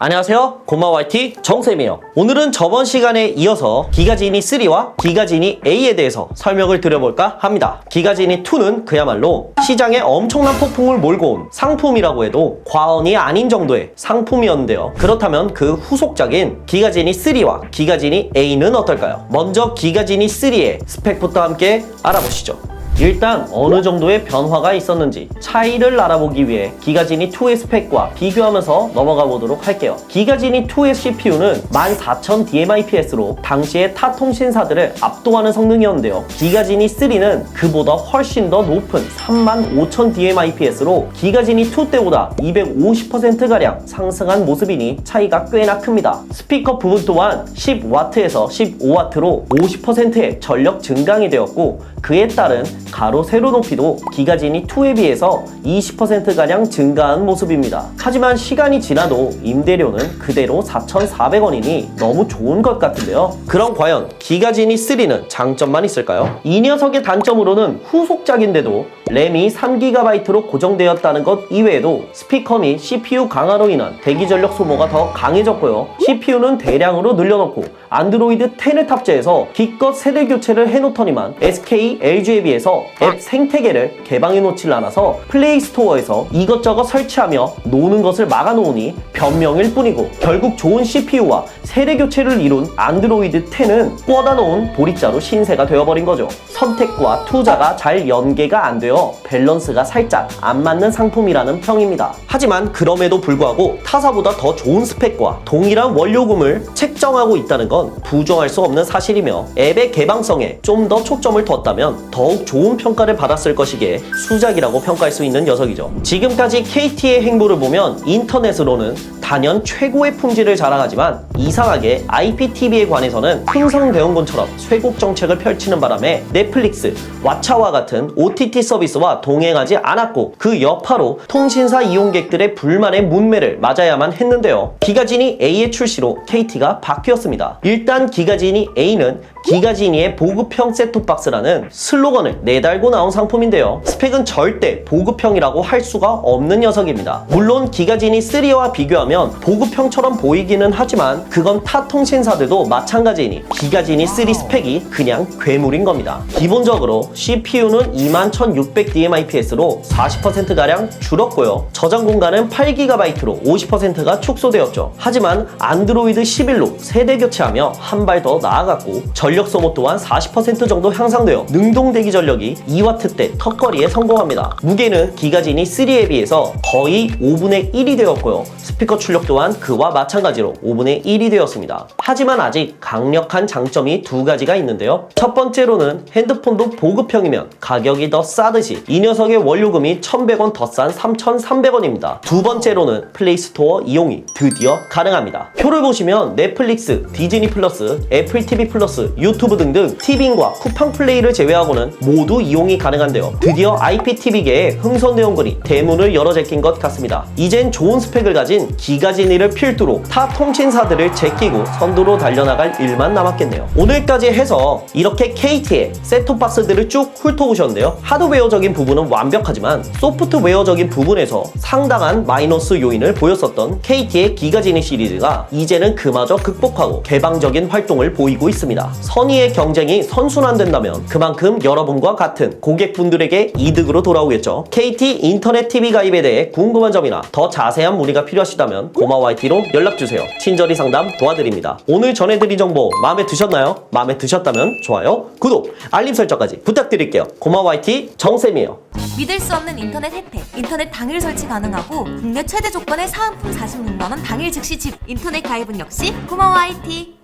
안녕하세요. 고마워 YT 정쌤이에요. 오늘은 저번 시간에 이어서 기가지니 3와 기가지니 A에 대해서 설명을 드려볼까 합니다. 기가지니 2는 그야말로 시장에 엄청난 폭풍을 몰고 온 상품이라고 해도 과언이 아닌 정도의 상품이었는데요. 그렇다면 그 후속작인 기가지니 3와 기가지니 A는 어떨까요? 먼저 기가지니 3의 스펙부터 함께 알아보시죠. 일단 어느 정도의 변화가 있었는지 차이를 알아보기 위해 기가지니 2의 스펙과 비교하면서 넘어가 보도록 할게요. 기가지니 2의 CPU는 14000 DMIPS로 당시의 타 통신사들을 압도하는 성능이었는데요. 기가지니 3는 그보다 훨씬 더 높은 35000 DMIPS로 기가지니 2 때보다 250%가량 상승한 모습이니 차이가 꽤나 큽니다. 스피커 부분 또한 10W에서 15W로 50%의 전력 증강이 되었고 그에 따른 가로 세로 높이도 기가지니 2에 비해서 20%가량 증가한 모습입니다. 하지만 시간이 지나도 임대료는 그대로 4,400원이니 너무 좋은 것 같은데요. 그럼 과연 기가지니 3는 장점만 있을까요? 이 녀석의 단점으로는 후속작인데도 램이 3GB로 고정되었다는 것 이외에도 스피커 및 CPU 강화로 인한 대기 전력 소모가 더 강해졌고요. CPU는 대량으로 늘려놓고 안드로이드 10을 탑재해서 기껏 세대 교체를 해놓더니만 SK, LG에 비해서 앱 생태계를 개방해 놓질 않아서 플레이 스토어에서 이것저것 설치하며 노는 것을 막아놓으니 변명일 뿐이고 결국 좋은 CPU와 세대 교체를 이룬 안드로이드 10은 꽂아 놓은 보리자루 신세가 되어버린 거죠. 선택과 투자가 잘 연계가 안 되어 밸런스가 살짝 안 맞는 상품이라는 평입니다. 하지만 그럼에도 불구하고 타사보다 더 좋은 스펙과 동일한 원료금을 책정하고 있다는 건 부정할 수 없는 사실이며 앱의 개방성에 좀 더 초점을 뒀다면 더욱 좋은 평가를 받았을 것이기에 수작이라고 평가할 수 있는 녀석이죠. 지금까지 KT의 행보를 보면 인터넷으로는 단연 최고의 품질을 자랑하지만 이상하게 IPTV에 관해서는 흥성대원군처럼 쇄국 정책을 펼치는 바람에 넷플릭스, 왓챠와 같은 OTT 서비스와 동행하지 않았고 그 여파로 통신사 이용객들의 불만의 문매를 맞아야만 했는데요. 기가지니 A의 출시로 KT가 바뀌었습니다. 일단 기가지니 A는 기가지니의 보급형 셋톱박스라는 슬로건을 내달고 나온 상품인데요. 스펙은 절대 보급형이라고 할 수가 없는 녀석입니다. 물론 기가지니 3와 비교하면 보급형처럼 보이기는 하지만 그건 타 통신사들도 마찬가지이니 기가지니 3 스펙이 그냥 괴물인 겁니다. 기본적으로 CPU는 21600DMIPS로 40%가량 줄었고요. 저장 공간은 8GB로 50%가 축소되었죠. 하지만 안드로이드 11로 세대 교체하며 한 발 더 나아갔고 전력 소모 또한 40% 정도 향상되어 능동 대기 전력이 2W대 턱걸이에 성공합니다. 무게는 기가지니 3에 비해서 거의 5분의 1이 되었고요. 스피커 출력 또한 그와 마찬가지로 5분의 1이 되었습니다. 하지만 아직 강력한 장점이 두 가지가 있는데요. 첫 번째로는 핸드폰도 보급형이면 가격이 더 싸듯이 이 녀석의 원료금이 1,100원 더 싼 3,300원입니다. 두 번째로는 플레이스토어 이용이 드디어 가능합니다. 표를 보시면 넷플릭스, 디즈니 플러스, 애플 TV 플러스, 유튜브 등등 티빙과 쿠팡 플레이를 제외하고는 모두 이용이 가능한데요. 드디어 IPTV계의 흥선대원군이 대문을 열어 제낀 것 같습니다. 이젠 좋은 스펙을 가진 기 가지니를 필두로 타 통신사들을 제끼고 선두로 달려나갈 일만 남았겠네요. 오늘까지 해서 이렇게 KT의 셋톱박스들을 쭉 훑어보셨는데요. 하드웨어적인 부분은 완벽하지만 소프트웨어적인 부분에서 상당한 마이너스 요인을 보였었던 KT의 기가지니 시리즈가 이제는 그마저 극복하고 개방적인 활동을 보이고 있습니다. 선의의 경쟁이 선순환된다면 그만큼 여러분과 같은 고객분들에게 이득으로 돌아오겠죠. KT 인터넷 TV 가입에 대해 궁금한 점이나 더 자세한 문의가 필요하시다면 고마워 IT로 연락주세요. 친절히 상담 도와드립니다. 오늘 전해드린 정보 마음에 드셨나요? 마음에 드셨다면 좋아요, 구독, 알림 설정까지 부탁드릴게요. IT 정쌤이에요. 믿을 수 없는 인터넷 혜택. 인터넷 당일 설치 가능하고 국내 최대 조건의 사은품 46만 원 당일 즉시 집. 인터넷 가입은 역시 고마워 IT.